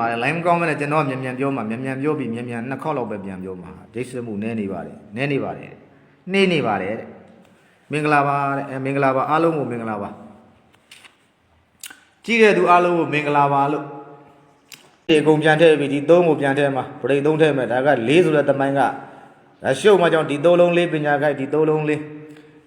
မှာလဲ line မကောင်းမနဲ့ကျွန်တော်မြန်မြန်ပြောမှာမြန်မြန်ပြောပြီးမြန်မြန်နှစ်ခေါက်လောက်ပဲပြန်ပြောမှာဒိတ်စမှုနည်းနေပါတယ်နည်းနေပါတယ်နှေးနေပါတယ်တဲ့မင်္ဂလာပါတဲ့အဲမင်္ဂလာပါအားလုံးကိုမင်္ဂလာပါကြည့်တဲ့သူအားလုံးကိုမင်္ဂလာပါလို့ဒီအကုန်ပြန်ထည့်ပြီးဒီသုံးကိုပြန်ထည့်မှာဗရိတ်သုံးထည့်မယ်ဒါက၄ဆိုတဲ့တမိုင်းကဒါရှုပ်မှကြောင့်ဒီသုံးလုံးလေးပညာခိုက်ဒီသုံးလုံးလေး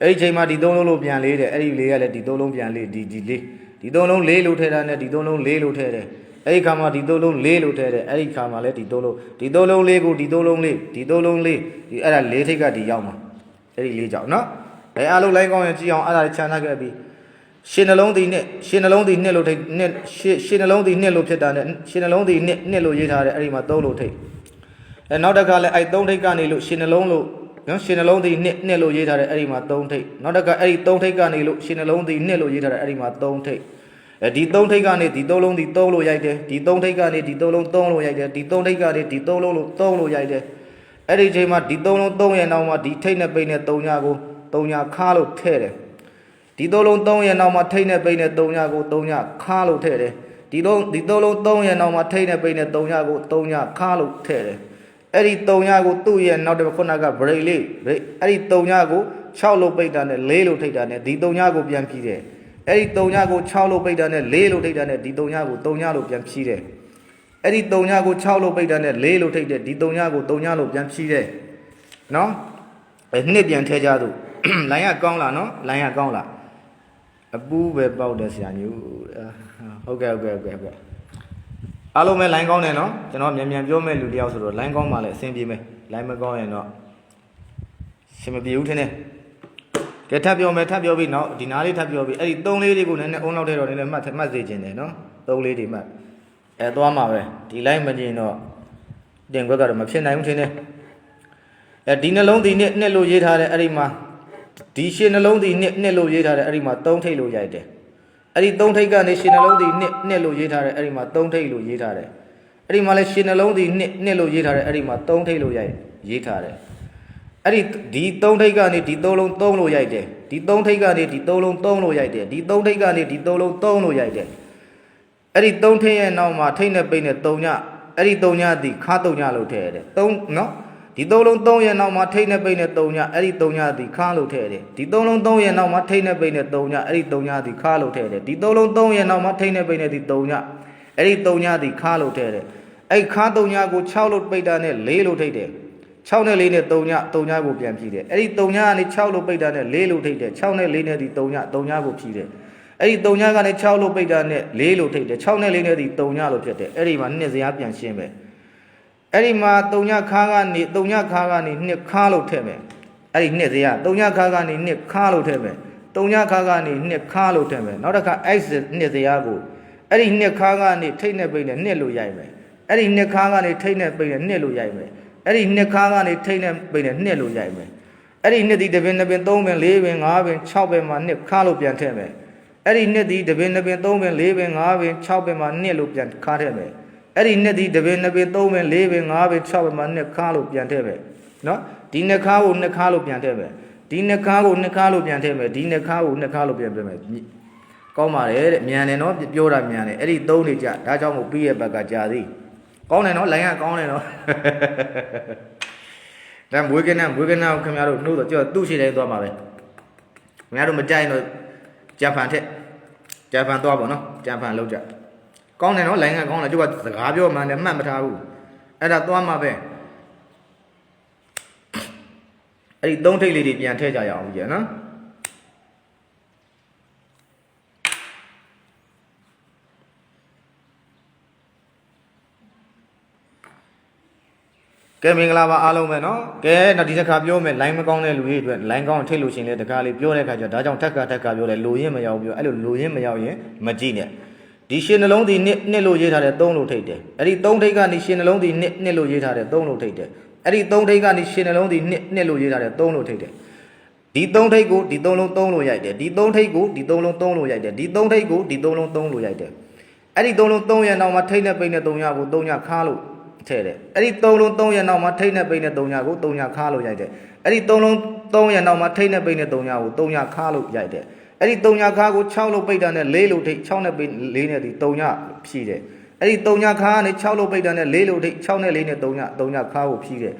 အဲ့ဒီချိန်မှာဒီသုံးလုံးလို့ပြန်လေးတဲ့အဲ့ဒီလေးကလည်းဒီသုံးလုံးပြန်လေးဒီဒီလေးဒီသုံးလုံးလေးလို့ထည့်တာနဲ့ဒီသုံးလုံးလေးလို့ထည့်တယ် အဲ့ဒီခါမှာဒီသုံးလုံးလေးလို့ထည့်တယ်အဲ့ဒီခါမှာလည်းဒီသုံးလုံးဒီသုံးလုံးလေးကိုဒီသုံးလုံးလေးဒီသုံးလုံးလေးဒီအဲ့ဒါလေးထိပ်ကဒီရောက်မှာအဲ့ဒီလေးကြောင့်နော်အဲအားလုံးလိုင်းကောင်းရင်ကြည့်အောင်အဲ့ဒါချမ်းသာခဲ့ပြီးရှင်နှလုံးသည်နှစ်ရှင်နှလုံးသည်နှစ်လို့ထိတ်နှစ်ရှင်ရှင်နှလုံးသည်နှစ်လို့ဖြစ်တာနဲ့ရှင်နှလုံးသည်နှစ်နှစ်လို့ရေးထားတယ်အဲ့ဒီမှာသုံးလို့ထိတ်အဲနောက်တစ်ခါလဲအဲ့သုံးထိတ်ကနေလို့ရှင်နှလုံးလို့နော်ရှင်နှလုံးသည်နှစ်နှစ်လို့ရေးထားတယ်အဲ့ဒီမှာသုံးထိတ်နောက်တစ်ခါအဲ့ဒီသုံးထိတ်ကနေလို့ရှင်နှလုံးသည်နှစ်လို့ရေးထားတယ်အဲ့ဒီမှာသုံးထိတ်အဲ ဒီသုံးထိတ်ကနေဒီသုံးလုံးဒီသုံးလို့ရိုက်တယ်ဒီသုံးထိတ်ကနေဒီသုံးလုံးသုံးလို့ရိုက်တယ်ဒီသုံးထိတ်ကနေဒီသုံးလုံးလို့သုံးလို့ရိုက်တယ်အဲ့ဒီချိန်မှာဒီသုံးလုံးသုံးရဲ့နောက်မှာဒီထိတ်နဲ့ပိတ်နဲ့သုံးညာကိုသုံးညာခါလို့ထဲ့တယ်ဒီသုံးလုံး3ရဲ့နောက်မှာထိတ်နဲ့ပိတ်နဲ့3ညကို3ညခါလို့ထည့်တယ်ဒီသုံးဒီသုံးလုံး3ရဲ့နောက်မှာထိတ်နဲ့ပိတ်နဲ့3ညကို3ညခါလို့ထည့်တယ်အဲ့ဒီ3ညကိုသူ့ရဲ့နောက်တစ်ခုနက break လေး break အဲ့ဒီ3ညကို6လို့ပိတ်တာနဲ့4လို့ထိတ်တာနဲ့ဒီ3ညကိုပြန်ဖြီးတယ် အဲ့ဒီ3ညကို6လို့ပိတ်တာနဲ့4လို့ထိတ်တာနဲ့ဒီ3ညကို3ညလို့ပြန်ဖြီးတယ်အဲ့ဒီ3ညကို6လို့ပိတ်တာနဲ့4လို့ထိတ်တယ်ဒီ3ညကို3ညလို့ပြန်ဖြီးတယ်နော်အဲနှစ်ပြန်ထဲကြသူလိုင်းကကောင်းလားနော်လိုင်းကကောင်းလားအပူးပဲပေါက်တယ်ဆရာညူဟုတ်ကဲ့ဟုတ်ကဲ့ဟုတ်ကဲ့ဟုတ်ကဲ့အားလုံးပဲ line ကောင်းတယ်နော်ကျွန်တော်မြန်မြန်ပြောမဲ့လူတယောက်ဆိုတော့ line ကောင်းမှလည်းအဆင်ပြေမယ် line မကောင်းရင်တော့ရှင်မပြေဘူးထင်တယ် ကဲထပ်ပြောမယ်ထပ်ပြောပြီးနောက်ဒီနားလေးထပ်ပြောပြီးအဲ့ဒီသုံးလေးတွေကိုနည်းနည်းအုံလောက်ထဲတော့နည်းနည်းမှတ်မှတ်စေခြင်းတယ်နော်သုံးလေးတွေမှတ်အဲသွားမှာပဲဒီ line မကျင်တော့တင်ခွက်ကတော့မဖြစ်နိုင်ဘူးထင်တယ်အဲဒီနှလုံးဒီနှစ်နှစ်လို့ရေးထားတယ်အဲ့ဒီမှာဒီရှင်နှလုံးဒီနှစ်နှစ်လို့ရေးထားတယ်အဲ့ဒီမှာသုံးထိပ်လို့ရိုက်တယ်အဲ့ဒီသုံးထိပ်ကနေရှင်နှလုံးဒီနှစ်နှစ်လို့ရေးထားတယ်အဲ့ဒီမှာသုံးထိပ်လို့ရေးထားတယ်အဲ့ဒီမှာလည်းရှင်နှလုံးဒီနှစ်နှစ်လို့ရေးထားတယ်အဲ့ဒီမှာသုံးထိပ်လို့ရိုက်ရေးထားတယ် အဲ့ဒီဒီသုံးထိပ်ကနေဒီသုံးလုံးသုံးလို့ရိုက်တယ်ဒီသုံးထိပ်ကနေဒီသုံးလုံးသုံးလို့ရိုက်တယ်ဒီသုံးထိပ်ကနေဒီသုံးလုံးသုံးလို့ရိုက်တယ်အဲ့ဒီသုံးထိပ်ရဲ့နောက်မှာထိပ်နဲ့ပိတ်နဲ့သုံးညအဲ့ဒီသုံးညဒီခါသုံးညလို့ထည့်ရတယ်သုံးနော်ဒီသုံးလုံးသုံးရဲ့နောက်မှာထိတ်နဲ့ပိတ်နဲ့သုံးညအဲ့ဒီသုံးညသည်ခါလို့ထည့်တယ်ဒီသုံးလုံးသုံးရဲ့နောက်မှာထိတ်နဲ့ပိတ်နဲ့သုံးညအဲ့ဒီသုံးညသည်ခါလို့ထည့်တယ်ဒီသုံးလုံးသုံးရဲ့နောက်မှာထိတ်နဲ့ပိတ်နဲ့ဒီသုံးညအဲ့ဒီသုံးညသည်ခါလို့ထည့်တယ်အဲ့ခါသုံးညကို6လို့ပိတ်တာနဲ့4လို့ထိတ်တယ် 6နဲ့4နဲ့3ည3ညကိုပြန်ဖြီးတယ်အဲ့ဒီ3ညကနေ6လို့ပိတ်တာနဲ့4လို့ထိတ်တယ်6နဲ့4နဲ့ဒီ3ည3ညကိုဖြီးတယ်အဲ့ဒီ3ညကနေ6လို့ပိတ်တာနဲ့4လို့ထိတ်တယ်6နဲ့4နဲ့ဒီ3ညလို့ဖြစ်တယ်အဲ့ဒီမှာနှစ်စရာပြန်ရှင်းပဲအဲ့ဒီမှာတုံညခါကနေတုံညခါကနေနှစ်ခါလို့ထည့်မယ်အဲ့ဒီနှစ်စရာတုံညခါကနေနှစ်ခါလို့ထည့်မယ်တုံညခါကနေနှစ်ခါလို့ထည့်မယ်နောက်တစ်ခါအဲ့ဒီနှစ်စရာကိုအဲ့ဒီနှစ်ခါကနေထိတ်နဲ့ပိတ်နဲ့နှစ်လို့ရိုက်မယ်အဲ့ဒီနှစ်ခါကနေထိတ်နဲ့ပိတ်နဲ့နှစ်လို့ရိုက်မယ် အဲ့ဒီနှစ်ခါကနေထိတ်နဲ့ပိတ်နဲ့နှစ်လို့ရိုက်မယ်အဲ့ဒီနှစ်ဒီတစ်ပင်နှစ်ပင်သုံးပင်လေးပင်ငါးပင်၆ပင်မှာနှစ်ခါလို့ပြန်ထည့်မယ်အဲ့ဒီနှစ်ဒီတစ်ပင်နှစ်ပင်သုံးပင်လေးပင်ငါးပင်၆ပင်မှာနှစ်လို့ပြန်ခါထည့်မယ်အဲ့ဒီနှစ်ဒီတစ်ပင်နှစ်ပင်သုံးပင်လေးပင်ငါးပင်၆ပင်မှာနှစ်ခါလို့ပြန်ထည့်ပဲနော်ဒီနှစ်ခါကိုနှစ်ခါလို့ပြန်ထည့်ပဲဒီနှစ်ခါကိုနှစ်ခါလို့ပြန်ထည့်မယ်ဒီနှစ်ခါကိုနှစ်ခါလို့ပြန်ပြမယ်ကောင်းပါတယ်တဲ့မြန်တယ်နော်ပြောတာမြန်တယ်အဲ့ဒီသုံးနေကြဒါကြောင့်မို့ပြီးရဲ့ဘက်ကကြာသေး ကောင်းတယ်နော်လိုင်းကကောင်းတယ်နော်ဒါမွေးကနမွေးကနကိုခင်ဗျားတို့နှုတ်တော့ကြောက်သူ့ရှိတိုင်းသွားမှာပဲခင်ဗျားတို့မကြိုက်ရင်တော့ဂျပန်ထက်ဂျပန်သွားပါနော်ဂျပန်လောက်ကြကောင်းတယ်နော်လိုင်းကကောင်းတယ်ကျုပ်ကစကားပြောမှန်းလည်းမှတ်မထားဘူးအဲ့ဒါသွားမှာပဲအဲ့ဒီသုံးထိပ်လေးတွေပြန်ထည့်ကြရအောင်ကြီးနော် ကဲမင်္ဂလာပါအားလုံးပဲနော်ကဲတော့ဒီတစ်ခါပြောမယ် line မကောင်းတဲ့လူတွေအတွက် line ကောင်းထိတ်လို့ရှိရင်လည်းတကားလေးပြောတဲ့အခါကျတော့ဒါကြောင့်ထက်ကထက်ကပြောတယ်လိုရင်းမရောက်ပြောအဲ့လိုလိုရင်းမရောက်ရင်မကြည့်နဲ့ဒီရှင်နှလုံးဒီနှစ်နှစ်လို့ရေးထားတဲ့၃လို့ထိတ်တယ်အဲ့ဒီ၃ထိတ်ကနေရှင်နှလုံးဒီနှစ်နှစ်လို့ရေးထားတဲ့၃လို့ထိတ်တယ်အဲ့ဒီ၃ထိတ်ကနေရှင်နှလုံးဒီနှစ်နှစ်လို့ရေးထားတဲ့၃လို့ထိတ်တယ်ဒီ၃ထိတ်ကိုဒီ၃လုံး၃လို့ရိုက်တယ်ဒီ၃ထိတ်ကိုဒီ၃လုံး၃လို့ရိုက်တယ်ဒီ၃ထိတ်ကိုဒီ၃လုံး၃လို့ရိုက်တယ်အဲ့ဒီ၃လုံး၃ရဲ့နောက်မှာထိတ်နဲ့ပိတ်နဲ့၃ညကို၃ညခါလို့ ထည့်တယ်အဲ့ဒီ၃လုံး၃ရဲ့နောက်မှာထိတ်နဲ့ပိတ်နဲ့၃ညကို၃ညခါလို့ရိုက်တယ်အဲ့ဒီ၃လုံး၃ရဲ့နောက်မှာထိတ်နဲ့ပိတ်နဲ့၃ညကို၃ညခါလို့ရိုက်တယ်အဲ့ဒီ3ညခါကို6လို့ပိတ်တာနဲ့4လို့ထိတ်6နဲ့ပိတ်4နဲ့ဒီ3ညဖြည့်တယ်အဲ့ဒီ3ညခါကနေ6လို့ပိတ်တာနဲ့4လို့ထိတ်6နဲ့4နဲ့3ည3ညခါကိုဖြီးတယ်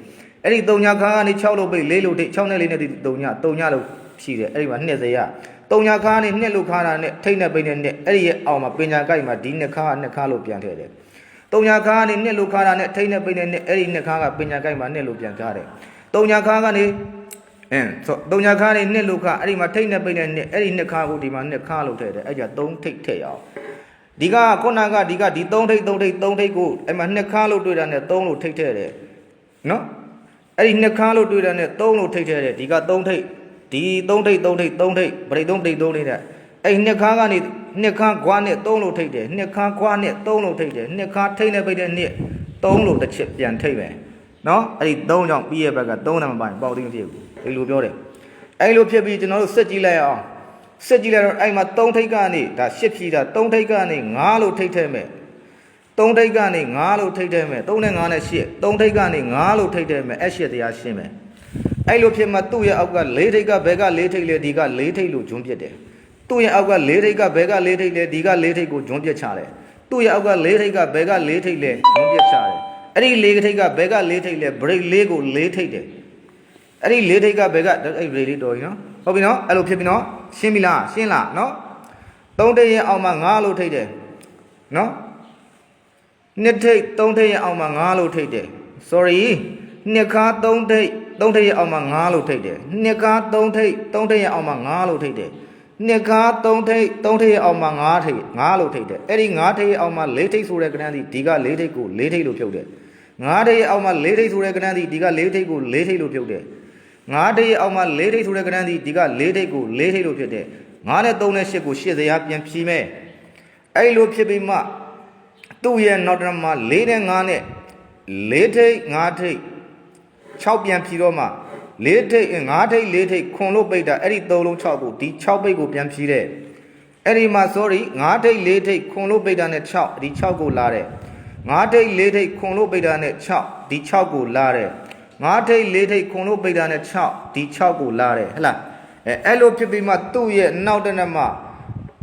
အဲ့ဒီ3ညခါကနေ6လို့ပိတ်4လို့ထိတ်6နဲ့4နဲ့3ည3ညလို့ဖြီးတယ်အဲ့ဒီမှာနှစ်စရ3ညခါကနေနှစ်လို့ခါတာနဲ့ထိတ်နဲ့ပိတ်နဲ့နှစ်အဲ့ဒီရဲ့အောက်မှာပညာကိုက်မှာဒီနှစ်ခါကနှစ်ခါလို့ပြန်ထည့်တယ် 3ညခါကနေနှစ်လို့ခါတာနဲ့ထိတ်နဲ့ပိတ်နဲ့နှစ်အဲ့ဒီနှစ်ခါကပညာကိုက်မှာနှစ်လို့ပြန်ကားတယ်3ညခါကနေအင်းဆိုတုံညာခါနေနှစ်လို့ခါအဲ့ဒီမှာထိတ်နဲ့ပိတ်နဲ့နှစ်အဲ့ဒီနှစ်ခါကိုဒီမှာနှစ်ခါလို့ထည့်တယ်အဲ့ကြ3ထိတ်ထည့်ရအောင်ဒီကခုနကဒီကဒီ3ထိတ်3ထိတ်3ထိတ်ကိုအဲ့မှာနှစ်ခါလို့တွေ့တာနဲ့3လို့ထိတ်ထည့်တယ်နော်အဲ့ဒီနှစ်ခါလို့တွေ့တာနဲ့3လို့ထိတ်ထည့်တယ်ဒီက3ထိတ်ဒီ3ထိတ်3ထိတ်3ထိတ်ဗရိတ်3ထိတ်3ထိတ်တဲ့အဲ့နှစ်ခါကနေ နှစ်ခါခွာနဲ့3လို့ထိတ်တယ်နှစ်ခါခွာနဲ့3လို့ထိတ်တယ်နှစ်ခါထိတ်နဲ့ပိတ်တဲ့နှစ်3လို့တစ်ချက်ပြန်ထိတ်မယ်နော်အဲ့ဒီ3ကြောင့်ပြီးရဲ့ဘက်က3နဲ့မပိုင်ပေါက်သိမဖြစ်ဘူးဒီလိုပြောတယ်အဲ့လိုဖြစ်ပြီးကျွန်တော်တို့စက်ကြည့်လိုက်အောင်စက်ကြည့်လိုက်တော့အဲ့မှာ3ထိတ်ကနေဒါရှစ်ဖြီးတာ3ထိတ်ကနေ9လို့ထိတ်ထဲမယ်3ထိတ်ကနေ9လို့ထိတ်ထဲမယ်3နဲ့9နဲ့8 3ထိတ်ကနေ9လို့ထိတ်ထဲမယ်အဲ့8တရားရှင်းမယ်အဲ့လိုဖြစ်မှသူ့ရဲ့အောက်က4ထိတ်ကဘဲက4ထိတ်လေဒီက4ထိတ်လို့ဂျွန်းပြစ်တယ် သူ့ရဲ့အောက်က4ထိတ်ကဘဲက4ထိတ်လေဒီက4ထိတ်ကိုဂျွန်းပြစ်ချတယ်သူ့ရဲ့အောက်က4ထိတ်ကဘဲက4ထိတ်လေဂျွန်းပြစ်ချတယ်အဲ့ဒီ4ထိတ်ကဘဲက4ထိတ်လေ break 4ကို4ထိတ်တယ်အဲ့ဒီလေးထိတ်ကဘယ်ကအဲ့ရေလေးတော်ကြီးနော်ဟုတ်ပြီနော်အဲ့လိုဖြစ်ပြီနော်ရှင်းပြီလားရှင်းလားနော်သုံးထိတ်ရဲ့အောက်မှာ9လို့ထိတ်တယ်နော်နှစ်ထိတ်သုံးထိတ်ရဲ့အောက်မှာ9လို့ထိတ်တယ် sorry နှစ်ခါသုံးထိတ်သုံးထိတ်ရဲ့အောက်မှာ9လို့ထိတ်တယ်နှစ်ခါသုံးထိတ်သုံးထိတ်ရဲ့အောက်မှာ9လို့ထိတ်တယ် နှစ်ခါသုံးထိတ်သုံးထိတ်ရဲ့အောက်မှာ9ထိတ်9လို့ထိတ်တယ်အဲ့ဒီ9ထိတ်ရဲ့အောက်မှာ4ထိတ်ဆိုတဲ့ကဏ္ဍဒီဒီက4ထိတ်ကို4ထိတ်လို့ဖြုတ်တယ်9ထိတ်ရဲ့အောက်မှာ4ထိတ်ဆိုတဲ့ကဏ္ဍဒီဒီက4ထိတ်ကို4ထိတ်လို့ဖြုတ်တယ်ငါးထိပ်အောက်မှာ၄ထိပ်ဆိုတဲ့ကဏ္ဍဒီဒီက၄ထိပ်ကို၄ထိပ်လို့ဖြစ်တယ်ငါးနဲ့၃နဲ့၈ကို၈စရာပြန်ဖြီးမယ်အဲ့လိုဖြစ်ပြီးမှသူ့ရဲ့နောက်တစ်မှာ၄နဲ့၅နဲ့၄ထိပ်၅ထိပ်6ပြန်ဖြီးတော့မှ ၄ထိပ်၅ထိပ်၄ထိပ်ခွန်လို့ပိတ်တာအဲ့ဒီ၃လုံး6ကိုဒီ6ပိတ်ကိုပြန်ဖြီးတယ်အဲ့ဒီမှာ sorry ၅ထိပ်၄ထိပ်ခွန်လို့ပိတ်တာနဲ့6ဒီ6ကိုလာတယ်၅ထိပ်၄ထိပ်ခွန်လို့ပိတ်တာနဲ့6ဒီ6ကိုလာတယ်ငါးထိတ်လေးထိတ်ခွန်လို့ပိတ်တာနဲ့6ဒီ6ကိုလာတယ်ဟဲ့လားအဲအဲ့လိုဖြစ်ပြီးမှသူ့ရဲ့နောက်တစ်နက်မှာ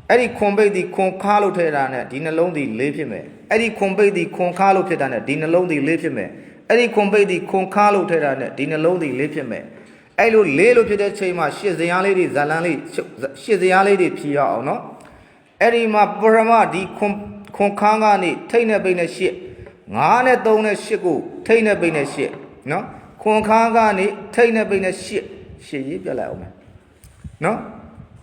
အဲ့ဒီခွန်ပိတ်ဒီခွန်ခါလို့ထဲတာနဲ့ဒီနှလုံးဒီလေးဖြစ်မယ်အဲ့ဒီခွန်ပိတ်ဒီခွန်ခါလို့ဖြစ်တာနဲ့ဒီနှလုံးဒီလေးဖြစ်မယ် အဲ့ဒီခွန်ပိတ်ဒီခွန်ခါလို့ထဲတာနဲ့ဒီနှလုံးဒီလေးဖြစ်မယ်အဲ့လိုလေးလို့ဖြစ်တဲ့ချိန်မှာရှစ်စရာလေးတွေဇလန်းလေးရှစ်စရာလေးတွေဖြီးရအောင်နော်အဲ့ဒီမှာပရမဒီခွန်ခွန်ခါကနေထိတ်နဲ့ပိတ်နဲ့ရှစ်9နဲ့3နဲ့8ကိုထိတ်နဲ့ပိတ်နဲ့8နော်ခွန်ခါကနေထိတ်နဲ့ပိတ်နဲ့ရှစ်ရှစ်ရေးပြလိုက်အောင်မယ်နော်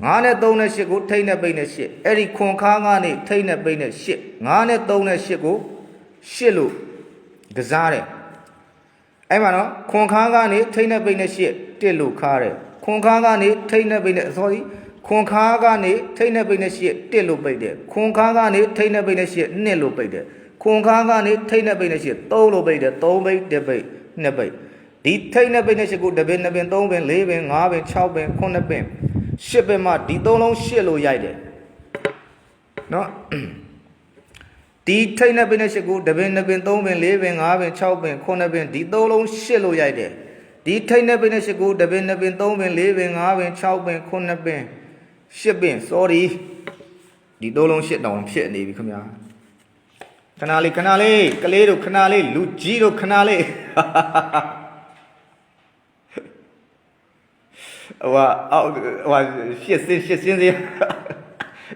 9နဲ့3နဲ့8ကိုထိတ်နဲ့ပိတ်နဲ့8အဲ့ဒီခွန်ခါကနေထိတ်နဲ့ပိတ်နဲ့8 9နဲ့3နဲ့8ကို8လို့ကစားတယ် အဲ့မှာနော်ခွန်ခါကနေထိတ်နဲ့ပိတ်နဲ့8တစ်လို့ခါတယ်ခွန်ခါကနေထိတ်နဲ့ပိတ်နဲ့ sorry ခွန်ခါကနေထိတ်နဲ့ပိတ်နဲ့8တစ်လို့ပိတ်တယ်ခွန်ခါကနေထိတ်နဲ့ပိတ်နဲ့8နှစ်လို့ပိတ်တယ်ခွန်ခါကနေထိတ်နဲ့ပိတ်နဲ့8 3လို့ပိတ်တယ်3ပိတ်1ပိတ်2ပိတ်ဒီထိတ်နဲ့ပိတ်နဲ့ရှစ်ကိုတစ်ပင်နှစ်ပင်သုံးပင်လေးပင်ငါးပင်၆ပင်ခုနှစ်ပင်ရှစ်ပင်မှဒီသုံးလုံးရှစ်လို့ရိုက်တယ်နော် ဒီထိတ်နဲ့ပိတ်နဲ့ရှစ်ကိုတစ်ပင်နှစ်ပင်သုံးပင်လေးပင်ငါးပင်၆ပင်ခုနှစ်ပင်ဒီသုံးလုံးရှစ်လို့ရိုက်တယ်ဒီထိတ်နဲ့ပိတ်နဲ့ရှစ်ကိုတစ်ပင်နှစ်ပင်သုံးပင်လေးပင်ငါးပင်၆ပင်ခုနှစ်ပင်ရှစ်ပင် sorry ဒီသုံးလုံးရှစ်တောင်ဖြစ်နေပြီခင်ဗျာခဏလေးခဏလေးကလေးတို့ခဏလေးလူကြီးတို့ခဏလေးဟိုဟာအောက်ဟိုဟာရှစ်စင်းရှစ်စင်းစင်း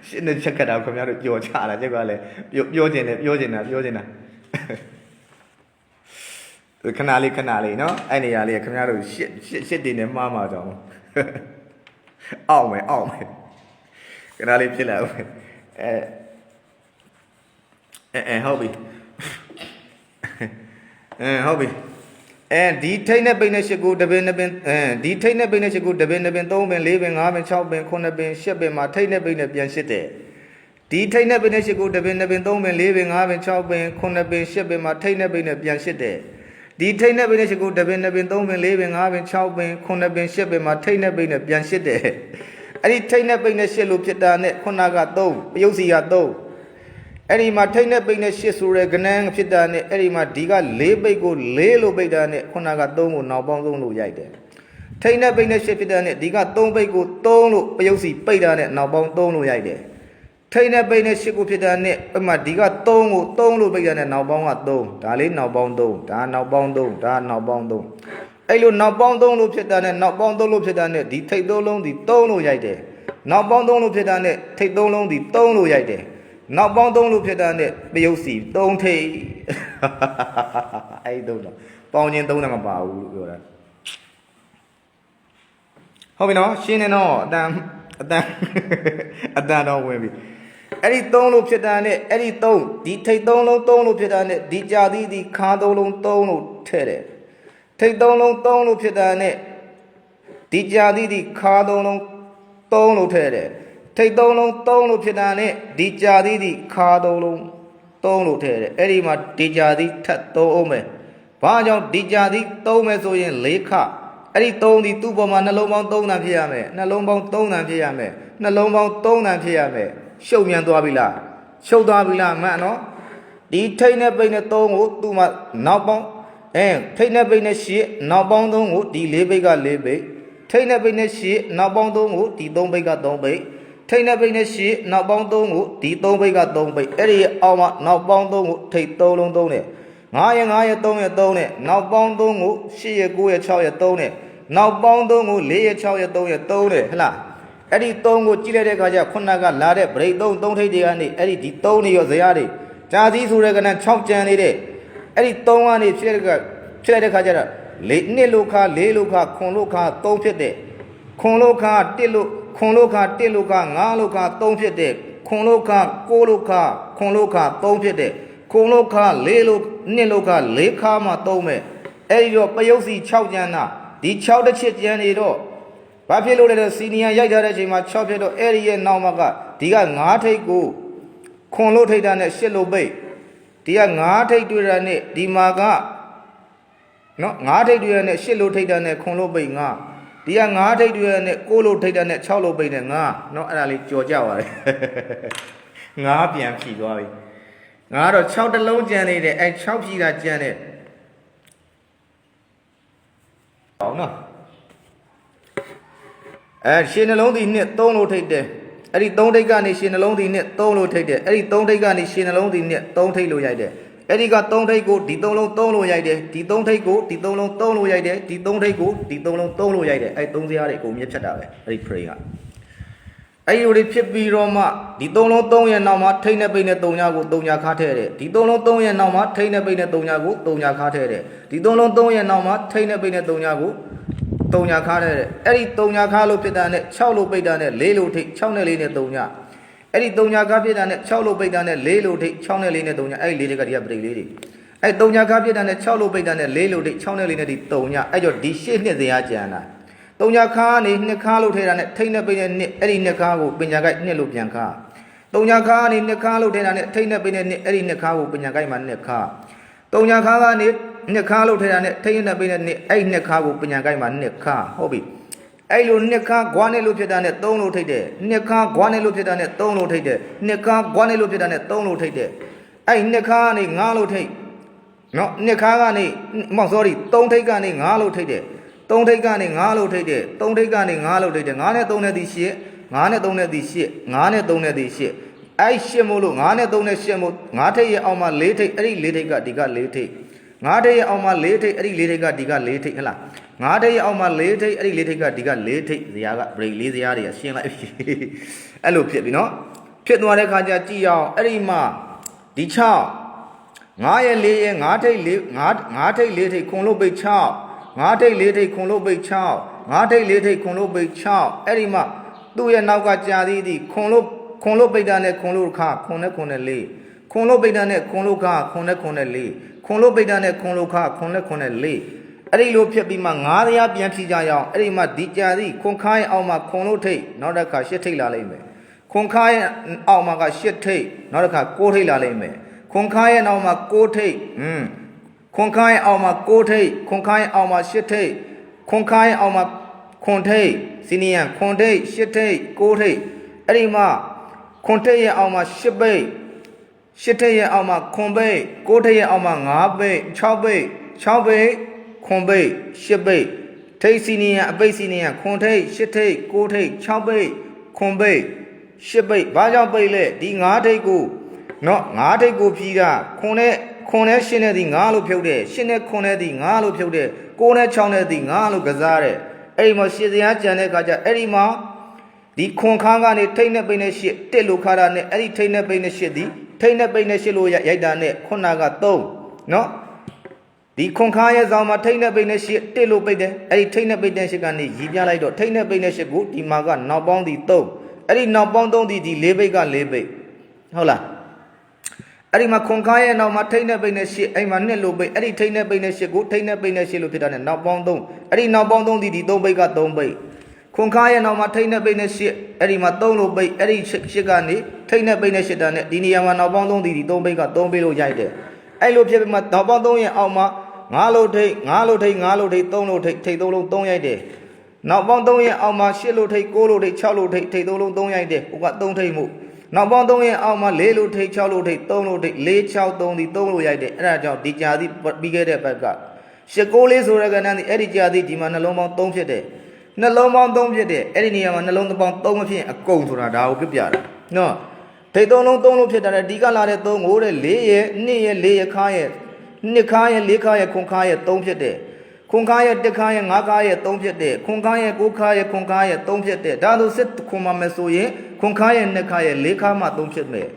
ရှစ်နဲ့ချက်ကတာခင်ဗျားတို့ကြော်ချတာကျက်ကလည်းပြောပြောကျင်တယ်ပြောကျင်တာပြောကျင်တာခဏလေးခဏလေးနော်အဲ့နေရာလေးခင်ဗျားတို့ရှစ်ရှစ်ရှစ်တင်နေမှားမှာကြောင်းအောက်မယ်အောက်မယ်ခဏလေးဖြစ်လာဦးအဲအဲအဲဟုတ်ပြီအဲဟုတ်ပြီ အဲဒီထိတ်နဲ့ပိတ်နဲ့ရှစ်ကိုတပင်နှစ်ပင်အဲဒီထိတ်နဲ့ပိတ်နဲ့ရှစ်ကိုတပင်နှစ်ပင်သုံးပင်လေးပင်ငါးပင်၆ပင်ခုနှစ်ပင်ရှစ်ပင်မှာထိတ်နဲ့ပိတ်နဲ့ပြန်ရှစ်တယ်ဒီထိတ်နဲ့ပိတ်နဲ့ရှစ်ကိုတပင်နှစ်ပင်သုံးပင်လေးပင်ငါးပင်၆ပင်ခုနှစ်ပင်ရှစ်ပင်မှာထိတ်နဲ့ပိတ်နဲ့ပြန်ရှစ်တယ်ဒီထိတ်နဲ့ပိတ်နဲ့ရှစ်ကိုတပင်နှစ်ပင်သုံးပင်လေးပင်ငါးပင်၆ပင်ခုနှစ်ပင်ရှစ်ပင်မှာထိတ်နဲ့ပိတ်နဲ့ပြန်ရှစ်တယ်အဲ့ဒီထိတ်နဲ့ပိတ်နဲ့ရှစ်လို့ဖြစ်တာနဲ့ခုနက3ပယုတ်စီက3 အဲ့ဒီမှာထိတ်နဲ့ပိတ်နဲ့ရှစ်ဆိုရဲကနန်းဖြစ်တာနဲ့အဲ့ဒီမှာဒီက၄ပိတ်ကို၄လို့ပိတ်တာနဲ့ခုနက3ကိုနောက်ပေါင်း3လို့ရိုက်တယ်ထိတ်နဲ့ပိတ်နဲ့ရှစ်ဖြစ်တာနဲ့ဒီက3ပိတ်ကို3လို့ပယုတ်စီပိတ်တာနဲ့နောက်ပေါင်း3လို့ရိုက်တယ်ထိတ်နဲ့ပိတ်နဲ့ရှစ်ကိုဖြစ်တာနဲ့အမှဒီက3ကို3လို့ပိတ်တာနဲ့နောက်ပေါင်းက3ဒါလေးနောက်ပေါင်း3ဒါနောက်ပေါင်း3ဒါနောက်ပေါင်း3အဲ့လိုနောက်ပေါင်း3လို့ဖြစ်တာနဲ့နောက်ပေါင်း3လို့ဖြစ်တာနဲ့ဒီထိတ်သုံးလုံးဒီ3လို့ရိုက်တယ်နောက်ပေါင်း3လို့ဖြစ်တာနဲ့ထိတ်သုံးလုံးဒီ3လို့ရိုက်တယ် နောက်ပေါင်း3လို့ဖြစ်တာနဲ့ပယုတ်စီ3ထိတ်အဲ့ဒီ3တော့ပေါင်းချင်း3နဲ့မပါဘူးလို့ပြောတာဟုတ်ပြီနော်ရှင်းနေတော့အတန်အတန်အတန်တော့ဝင်ပြီအဲ့ဒီသုံးလို့ဖြစ်တာနဲ့အဲ့ဒီသုံးဒီထိတ်သုံးလုံးသုံးလို့ဖြစ်တာနဲ့ဒီကြာသီးဒီခါသုံးလုံးသုံးလို့ထဲ့တယ်ထိတ်သုံးလုံးသုံးလို့ဖြစ်တာနဲ့ဒီကြာသီးဒီခါသုံးလုံးသုံးလို့ထဲ့တယ် ထိတ်သုံးလုံးသုံးလို့ဖြစ်တာနဲ့ဒီကြာသီးဒီခါသုံးလုံးသုံးလို့ထဲ့တယ်အဲ့ဒီမှာဒီကြာသီးထပ်သုံးအောင်မယ်ဘာကြောင့်ဒီကြာသီးသုံးမယ်ဆိုရင်၄ခအဲ့ဒီ3ဒီသူ့ပေါ်မှာနှလုံးပေါင်း3တန်ဖြစ်ရမယ်နှလုံးပေါင်း3တန်ဖြစ်ရမယ်နှလုံးပေါင်း3တန်ဖြစ်ရမယ်ရှုပ်မြန်သွားပြီလားရှုပ်သွားပြီလားမှန်နော်ဒီထိတ်နဲ့ပိတ်နဲ့3ကိုသူ့မှာနောက်ပေါင်းအဲထိတ်နဲ့ပိတ်နဲ့ရှစ်နောက်ပေါင်း3ကိုဒီ4ပိတ်က4ပိတ်ထိတ်နဲ့ပိတ်နဲ့ရှစ်နောက်ပေါင်း3ကိုဒီ3ပိတ်က3ပိတ် ထိတ်နဲ့ပိတ်နဲ့ရှစ်နောက်ပေါင်း3ကိုဒီ3ပိတ်က3ပိတ်အဲ့ဒီအောက်မှာနောက်ပေါင်း3ကိုထိတ်3လုံး3နဲ့9ရက်9ရက်3ရက်3နဲ့နောက်ပေါင်း3ကို10ရက်9ရက်6ရက်3နဲ့နောက်ပေါင်း3ကို4ရက်6ရက်3ရက်3နဲ့ဟလားအဲ့ဒီ3ကိုကြည့်လိုက်တဲ့အခါကျခုနကလာတဲ့ break 3 3ထိပ်တွေကနေအဲ့ဒီဒီ3နေရောဇရာတွေဂျာသီးဆိုတဲ့ကန6ကြံနေတဲ့အဲ့ဒီ3ကနေဖြစ်တဲ့ကဖြစ်လိုက်တဲ့အခါကျတော့၄နှစ်လို့ခါ၄လို့ခါခွန်လို့ခါ3ဖြစ်တဲ့ ခွန်လို့ခါ1လို့ခွန်လို့ခါ1လို့ခါ9လို့ခါ3ဖြစ်တဲ့ခွန်လို့ခါ9လို့ခါခွန်လို့ခါ3ဖြစ်တဲ့ခွန်လို့ခါ4လို့2လို့ခါ4ခါမှ3မဲ့အဲ့ဒီတော့ပယုတ်စီ6ကျန်းတာဒီ6တစ်ချစ်ကျန်းနေတော့ဘာဖြစ်လို့လဲတော့စီနီယံရိုက်ထားတဲ့အချိန်မှာ6ဖြစ်တော့အဲ့ဒီရဲ့နောက်မှာကဒီက9ထိပ်ကိုခွန်လို့ထိပ်တာနဲ့ရှစ်လို့ပိတ်ဒီက9ထိပ်တွေ့တာနဲ့ဒီမှာကနော်9ထိပ်တွေ့ရနဲ့8လို့ထိပ်တာနဲ့ခွန်လို့ပိတ်9 ဒီက9ထိပ်တွေ့ရနဲ့6လို့ထိပ်တာနဲ့6လို့ပိတ်နဲ့9နော်အဲ့ဒါလေးကြော်ကြပါလေ9ပြန်ဖြီသွားပြီငါကတော့6တလုံးကြံနေတယ်အဲ6ဖြီတာကြံတဲ့အောင်နော်အဲရှင်နှလုံးဒီနှစ်3လို့ထိပ်တယ်အဲ့ဒီ3ထိပ်ကနေရှင်နှလုံးဒီနှစ်3လို့ထိပ်တယ်အဲ့ဒီ3ထိပ်ကနေရှင်နှလုံးဒီနှစ်3ထိပ်လို့ရိုက်တယ် အဲ့ဒီက3ထိပ်ကိုဒီ3လုံး3လို့ရိုက်တယ်ဒီ3ထိပ်ကိုဒီ3လုံး3လို့ရိုက်တယ်ဒီ3ထိပ်ကိုဒီ3လုံး3လို့ရိုက်တယ်အဲ့3စရာတွေအကုန်မြက်ဖြတ်တာပဲအဲ့ဒီ pray ကအဲ့ဒီလိုတွေဖြစ်ပြီးတော့မှဒီ3လုံး3ရဲ့နောက်မှာထိတ်နဲ့ပိတ်နဲ့3ညကို3ညခါထဲတယ်ဒီ3လုံး3ရဲ့နောက်မှာထိတ်နဲ့ပိတ်နဲ့3ညကို3ညခါထဲတယ်ဒီ3လုံး3ရဲ့နောက်မှာထိတ်နဲ့ပိတ်နဲ့3ညကို3ညခါထဲတယ်အဲ့ဒီ3ညခါလို့ဖြစ်တာနဲ့6လို့ပိတ်တာနဲ့4လို့ထိတ်6နဲ့4နဲ့3ည အဲ့ဒီ3ညခါဖြစ်တာနဲ့6လို့ပိတ်တာနဲ့4လို့ထိတ်6နဲ့4နဲ့3ညအဲ့ဒီ4တွေကဒီကပရိတ်လေးတွေအဲ့3ညခါဖြစ်တာနဲ့6လို့ပိတ်တာနဲ့4လို့ထိတ်6နဲ့4နဲ့ဒီ3ညအဲ့ကြောင့်ဒီရှေ့နှစ်စရာကြံတာတုံညာခါကနေနှစ်ခါလို့ထဲတာနဲ့ထိတ်နဲ့ပိနဲ့နှစ်အဲ့ဒီနှစ်ခါကိုပညာကိုက်နှစ်လို့ပြန်ခါတုံညာခါကနေနှစ်ခါလို့ထဲတာနဲ့ထိတ်နဲ့ပိနဲ့နှစ်အဲ့ဒီနှစ်ခါကိုပညာကိုက်မှာနှစ်ခါတုံညာခါကနေနှစ်ခါလို့ထဲတာနဲ့ထိတ်နဲ့ပိနဲ့နှစ်အဲ့ဒီနှစ်ခါကိုပညာကိုက်မှာနှစ်ခါဟုတ်ပြီ အဲ့လိုနှစ်ခါဂွားနဲ့လို့ဖြစ်တာနဲ့သုံးလို့ထိတ်တယ်နှစ်ခါဂွားနဲ့လို့ဖြစ်တာနဲ့သုံးလို့ထိတ်တယ်နှစ်ခါဂွားနဲ့လို့ဖြစ်တာနဲ့သုံးလို့ထိတ်တယ်အဲ့ဒီနှစ်ခါကနေငါးလို့ထိတ်နော်နှစ်ခါကနေမောက် sorry သုံးထိတ်ကနေငါးလို့ထိတ်တယ်သုံးထိပ်ကနေ9လို့ထိပ်တယ်သုံးထိပ်ကနေ9လို့ထိပ်တယ်9နဲ့3နဲ့ဒီ8 9နဲ့3နဲ့ဒီ8 9နဲ့3နဲ့ဒီ8အဲ့8မို့လို့9နဲ့3နဲ့8မို့9ထိပ်ရဲ့အောက်မှာ4ထိပ်အဲ့ဒီ4ထိပ်ကဒီက4ထိပ်9ထိပ်ရဲ့အောက်မှာ4ထိပ်အဲ့ဒီ4ထိပ်ကဒီက4ထိပ်ဟဲ့လား 9ထိပ်ရဲ့အောက်မှာ4ထိပ်အဲ့ဒီ4ထိပ်ကဒီက4ထိပ်ဇရာက break 4ဇရာတွေကရှင်းလိုက်ပြီအဲ့လိုဖြစ်ပြီနော်ဖြစ်သွားတဲ့ခါကျကြည့်အောင်အဲ့ဒီမှာဒီ6 9ရဲ့4ရဲ့9ထိပ်4 9 9ထိပ်4ထိပ်ခွန်လို့ပိတ်6ငါးထိတ်လေးထိတ်ခွန်လို့ပိတ်6ငါးထိတ်လေးထိတ်ခွန်လို့ပိတ်6အဲ့ဒီမှာသူ့ရဲ့နောက်ကကြာသေးသည်ခွန်လို့ခွန်လို့ပိတ်တာနဲ့ခွန်လို့ခခွန်နဲ့ခွန်နဲ့လေးခွန်လို့ပိတ်တာနဲ့ခွန်လို့ခခွန်နဲ့ခွန်နဲ့လေးခွန်လို့ပိတ်တာနဲ့ခွန်လို့ခခွန်နဲ့ခွန်နဲ့လေး အဲ့ဒီလိုဖြစ်ပြီးမှငါးတရားပြန်ဖြီးကြရအောင်အဲ့ဒီမှာဒီကြာသည်ခွန်ခါရဲ့အောက်မှာခွန်လို့ထိတ်နောက်တစ်ခါရှစ်ထိတ်လာလိမ့်မယ်ခွန်ခါရဲ့အောက်မှာကရှစ်ထိတ်နောက်တစ်ခါကိုးထိတ်လာလိမ့်မယ်ခွန်ခါရဲ့နောက်မှာကိုးထိတ်ဟွန်းခွန်ခိုင်းအောင်မှာ6ထိပ်ခွန်ခိုင်းအောင်မှာ8ထိပ်ခွန်ခိုင်းအောင်မှာခွန်ထိပ်စီနီယံခွန်ထိပ်8ထိပ်6ထိပ်အဲ့ဒီမှာခွန်ထိပ်ရဲ့အောင်မှာ8ပိတ်8ထိပ်ရဲ့အောင်မှာခွန်ပိတ်6ထိပ်ရဲ့အောင်မှာ9ပိတ်6ပိတ်6ပိတ် ခွန်ပိတ်8ပိတ်ထိပ်စီနီယံအပိတ်စီနီယံခွန်ထိပ်8ထိပ်6ထိပ်6ပိတ်ခွန်ပိတ်ရှစ်ပိတ်ဘာကြောင့်ပိတ်လဲဒီငါးထိတ်ကိုနော်ငါးထိတ်ကိုဖြီးတာခွန်နဲ့ခွန်နဲ့ရှင်းနဲ့ဒီငါးလို့ဖြုတ်တယ်ရှင်းနဲ့ခွန်နဲ့ဒီငါးလို့ဖြုတ်တယ်ကိုနဲ့ချောင်းနဲ့ဒီငါးလို့ကစားတယ်အဲ့ဒီမှာရှစ်စရာကြံတဲ့ခါကျအဲ့ဒီမှာဒီခွန်ခန်းကနေထိတ်နဲ့ပိတ်နဲ့ရှစ်တစ်လို့ခါတာနဲ့အဲ့ဒီထိတ်နဲ့ပိတ်နဲ့ရှစ်ဒီထိတ်နဲ့ပိတ်နဲ့ရှစ်လို့ရိုက်တာနဲ့ခုနက3နော် ဒီခွန်ခါရဲ့ဇောင်းမှာထိတ်နဲ့ပိတ်နဲ့ရှစ်တစ်လို့ပိတ်တယ်အဲ့ဒီထိတ်နဲ့ပိတ်တဲ့ရှစ်ကနေရည်ပြလိုက်တော့ထိတ်နဲ့ပိတ်တဲ့ရှစ်ကိုဒီမှာကနောက်ပေါင်းဒီ3အဲ့ဒီနောက်ပေါင်း3ဒီဒီ၄ပိတ်က၄ပိတ်ဟုတ်လားအဲ့ဒီမှာခွန်ခါရဲ့နောက်မှာထိတ်နဲ့ပိတ်နဲ့ရှစ်အဲ့မှာနှစ်လို့ပိတ်အဲ့ဒီထိတ်နဲ့ပိတ်နဲ့ရှစ်ကိုထိတ်နဲ့ပိတ်နဲ့ရှစ်လို့ဖြစ်တာနဲ့နောက်ပေါင်း3အဲ့ဒီနောက်ပေါင်း3ဒီဒီ3ပိတ်က3ပိတ်ခွန်ခါရဲ့နောက်မှာထိတ်နဲ့ပိတ်နဲ့ရှစ်အဲ့ဒီမှာ3လို့ပိတ်အဲ့ဒီရှစ်ကနေထိတ်နဲ့ပိတ်နဲ့ရှစ်တာနဲ့ဒီနေရာမှာနောက်ပေါင်း3ဒီဒီ3ပိတ်က3ပိတ်လို့ရိုက်တယ်အဲ့လိုဖြစ်ပြီးမှနောက်ပေါင်း3ရဲ့အောက်မှာ 9လို့ထိတ်9လို့ထိတ်9လို့ထိတ်3လို့ထိတ်ထိတ်3လုံး3ရိုက်တယ်နောက်ပေါင်း3ရဲ့အောက်မှာ10လို့ထိတ်9လို့ထိတ်6လို့ထိတ်ထိတ်3လုံး3ရိုက်တယ်ဟိုက3ထိတ်မှုနောက်ပေါင်း3ရဲ့အောက်မှာ4လို့ထိတ်6လို့ထိတ်3လို့ထိတ်4 6 3ဒီ3လို့ရိုက်တယ်အဲ့ဒါကြောင့်ဒီကြာသည့်ပြီးခဲ့တဲ့ဘက်ကရှစ်ကိုလေးဆိုတဲ့ကဏ္ဍဒီအဲ့ဒီကြာသည့်ဒီမှာနှလုံးပေါင်း3ဖြစ်တယ်နှလုံးပေါင်း3ဖြစ်တယ်အဲ့ဒီနေရာမှာနှလုံးပေါင်း3မဖြစ်ရင်အကုန်ဆိုတာဒါကိုပြပြတာနော်ဒိတ်သုံးလုံးသုံးလုံးဖြစ်တာလေဒီကလာတဲ့သုံးကိုတဲ့၄ရဲ့2ရဲ့4ရဲ့ခါရဲ့ 2ခါရဲ့4ခါရဲ့ခွန်ခါရဲ့3ဖြစ်တဲ့ခွန်ခါရဲ့1ခါရဲ့5ခါရဲ့3ဖြစ်တဲ့ခွန်ခါရဲ့9ခါရဲ့ခွန်ခါရဲ့3ဖြစ်တဲ့ဒါဆိုစစ်ခွန်မမယ်ဆိုရင်ခွန်ခါရဲ့2ခါရဲ့4ခါမှ3ဖြစ်မယ်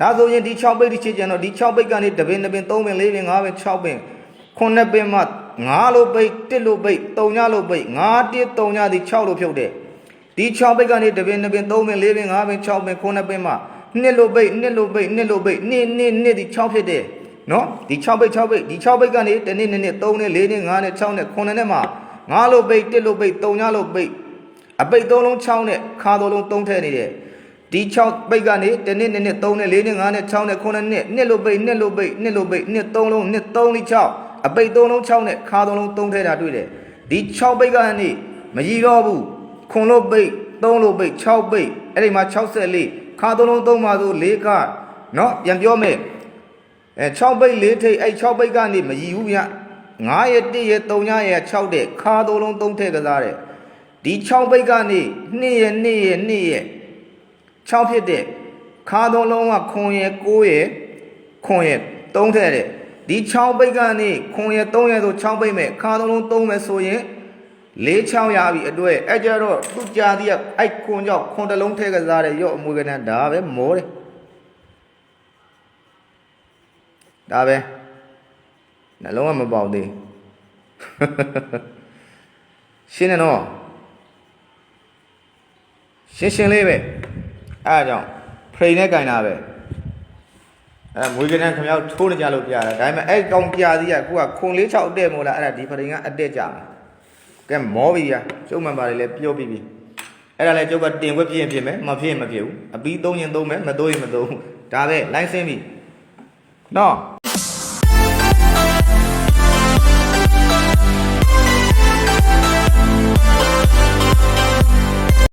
ဒါဆိုရင်ဒီ6ပိတ်ဒီချစ်ကြံတော့ဒီ6ပိတ်ကနေတပင်တပင်3ပင်4ပင်5ပင်6ပင်ခုနှစ်ပင်မှ9လို့ပိတ်1လို့ပိတ်3ညလို့ပိတ်9 1 3ညဒီ6လို့ဖြုတ်တယ်ဒီ6ပိတ်ကနေတပင်တပင်3ပင်4ပင်5ပင်6ပင်ခုနှစ်ပင်မှနှစ်လို့ပိတ်နှစ်လို့ပိတ်နှစ်လို့ပိတ်နှစ်နှစ်နှစ်ဒီ6ဖြစ်တယ် နော်ဒီ6ပိတ်6ပိတ်ဒီ6ပိတ်ကနေတစ်နှစ်နှစ်နှစ်3နှစ်4နှစ်5နှစ်6နှစ်9နှစ်မှာ9လို့ပိတ်1လို့ပိတ်3ညလို့ပိတ်အပိတ်3လုံး6နဲ့ခါ3လုံး3ထည့်နေတယ်ဒီ6ပိတ်ကနေတစ်နှစ်နှစ်နှစ်3နှစ်4နှစ်5နှစ်6နှစ်9နှစ်နှစ်လို့ပိတ်နှစ်လို့ပိတ်နှစ်လို့ပိတ်နှစ်3လုံးနှစ်3လေး6အပိတ်3လုံး6နဲ့ခါ3လုံး3ထည့်တာတွေ့တယ်ဒီ6ပိတ်ကနေမကြီးတော့ဘူးခွန်လို့ပိတ်3လို့ပိတ်6ပိတ်အဲ့ဒီမှာ64ခါ3လုံး3ပါဆို4ကနော်ပြန်ပြောမယ် အဲ6ပိတ်4ထိပ်အဲ့6ပိတ်ကနေမကြီးဘူးဗျ9ရက်1ရက်3ရက်ရက်6တဲ့ခါ3လုံး3ထည့်ကစားတဲ့ဒီ6ပိတ်ကနေ2ရက်2ရက်2ရက်6ဖြစ်တဲ့ခါ3လုံးကခွန်ရက်9ရက်ခွန်ရက်3ထည့်တဲ့ဒီ6ပိတ်ကနေခွန်ရက်3ရက်ဆို6ပိတ်မဲ့ခါ3လုံး3မဲ့ဆိုရင်လေးချောင်းရပြီအတွက်အဲ့ကြတော့သူကြာသည်ကအဲ့ခွန်ကြောင့်ခွန်တလုံးထဲကစားတယ်ရော့အမွေကနန်းဒါပဲမောတယ် ဒါပဲနှလုံးကမပေါက်သေးရှင်းတယ်နော်ရှင်းရှင်းလေးပဲအဲ့ဒါကြောင့်ဖရိန်နဲ့ကင်တာပဲအဲမွေကနန်းခမောက်ထိုးနေကြလို့ပြတာဒါပေမဲ့အဲ့ကောင်ကြာသည်ကခုကခွန်လေး6တက်မို့လားအဲ့ဒါဒီဖရိန်ကအတက်ကြမှာကဲမောပြီဗျာကျုပ်မှန်ပါတယ်လေပြောပြီးပြီအဲ့ဒါလေကျုပ်ကတင်ခွက်ဖြစ်ရင်ဖြစ်မယ်မဖြစ်ရင်မဖြစ်ဘူးအပီးသုံးရင်သုံးမယ်မသုံးရင်မသုံးဘူးဒါပဲလိုင်းစင်းပြီနော်